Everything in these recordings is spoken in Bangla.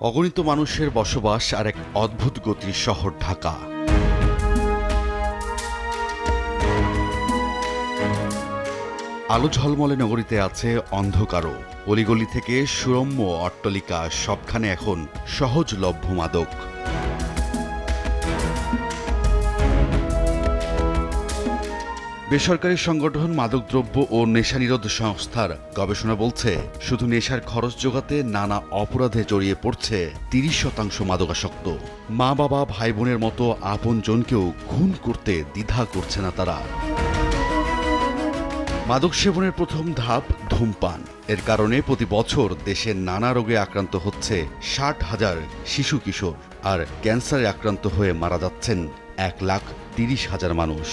অগণিত মানুষের বসবাস আর এক অদ্ভুত গতির শহর ঢাকা। আলো ঝলমলে নগরীতে আছে অন্ধকারও। অলিগলি থেকে সুরম্য অট্টলিকা, সবখানে এখন সহজলভ্য মাদক। বেসরকারি সংগঠন মাদকদ্রব্য ও নেশানিরোধ সংস্থার গবেষণা বলছে, শুধু নেশার খরচ যোগাতে নানা অপরাধে জড়িয়ে পড়ছে তিরিশ শতাংশ মাদকাসক্ত। মা, বাবা, ভাই, বোনের মতো আপনজনকেও খুন করতে দ্বিধা করছে না তারা। মাদক সেবনের প্রথম ধাপ ধূমপান। এর কারণে প্রতি বছর দেশে নানা রোগে আক্রান্ত হচ্ছে ষাট হাজার শিশু কিশোর আর ক্যান্সারে আক্রান্ত হয়ে মারা যাচ্ছেন এক লাখ তিরিশ হাজার মানুষ।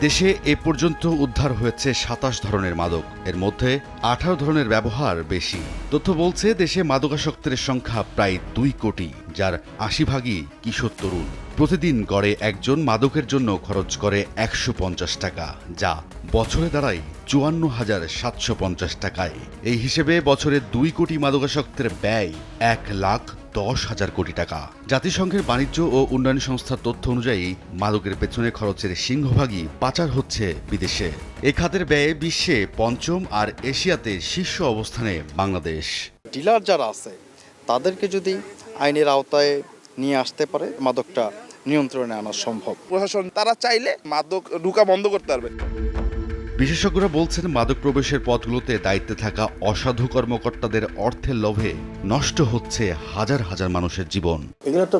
দেশে এ পর্যন্ত উদ্ধার হয়েছে সাতাশ ধরনের মাদক। এর মধ্যে আঠারো ধরনের ব্যবহার বেশি। তথ্য বলছে, দেশে মাদকাসক্তের সংখ্যা প্রায় দুই কোটি, যার আশি ভাগই কিশোর তরুণ। প্রতিদিন গড়ে একজন মাদকের জন্য খরচ করে একশো পঞ্চাশ টাকা, যা বছরে দাঁড়ায় চুয়ান্ন হাজার সাতশো পঞ্চাশ টাকায়। এই হিসেবে বছরে দুই কোটি মাদকাসক্তের ব্যয় এক লাখ দশ হাজার কোটি টাকা। জাতিসংঘের বাণিজ্য ও উন্নয়ন সংস্থার তথ্য অনুযায়ী মাদকের পেছনে খরচের সিংহভাগই পাচার হচ্ছে বিদেশে। এ খাতের ব্যয়ে বিশ্বে পঞ্চম আর এশিয়াতে শীর্ষ অবস্থানে বাংলাদেশ। ডিলার যারা আছে তাদেরকে যদি আইনের আওতায় নিয়ে আসতে পারে মাদকটা নিয়ন্ত্রণে আনা সম্ভব। প্রশাসন তারা চাইলে মাদক ঢুকা বন্ধ করতে পারবে। বিশেষজ্ঞরা বলছেন মাদক প্রবেশের পথগুলোতে দায়িত্বে থাকা অসাধু কর্মকর্তাদের অর্থের লোভে নষ্ট হচ্ছে হাজার হাজার মানুষের জীবন। এগুলো তো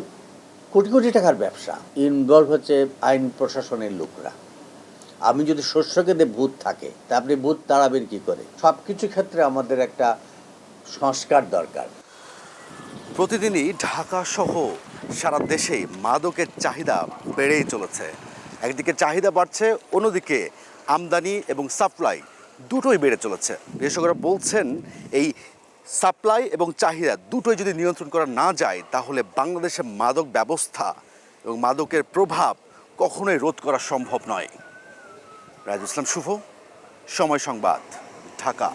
কোটি কোটি টাকার ব্যবসা। ইনভলভ হচ্ছে আইন প্রশাসনের লোকরা। আমি যদি শস্যকে ভূত থাকে তা আপনি ভূত তাড়াবেন কি করে? সব কিছু ক্ষেত্রে আমাদের একটা সংস্কার দরকার। প্রতিদিনই ঢাকা সহ সারা দেশেই মাদকের চাহিদা বেড়েই চলেছে। একদিকে চাহিদা বাড়ছে অন্যদিকে আমদানি এবং সাপ্লাই দুটোই বেড়ে চলেছে। বিশেষজ্ঞরা বলছেন, এই সাপ্লাই এবং চাহিদা দুটোই যদি নিয়ন্ত্রণ করা না যায়, তাহলে বাংলাদেশের মাদক ব্যবস্থা এবং মাদকের প্রভাব কখনোই রোধ করা সম্ভব নয়। রাজু ইসলাম শুভ, সময় সংবাদ, ঢাকা।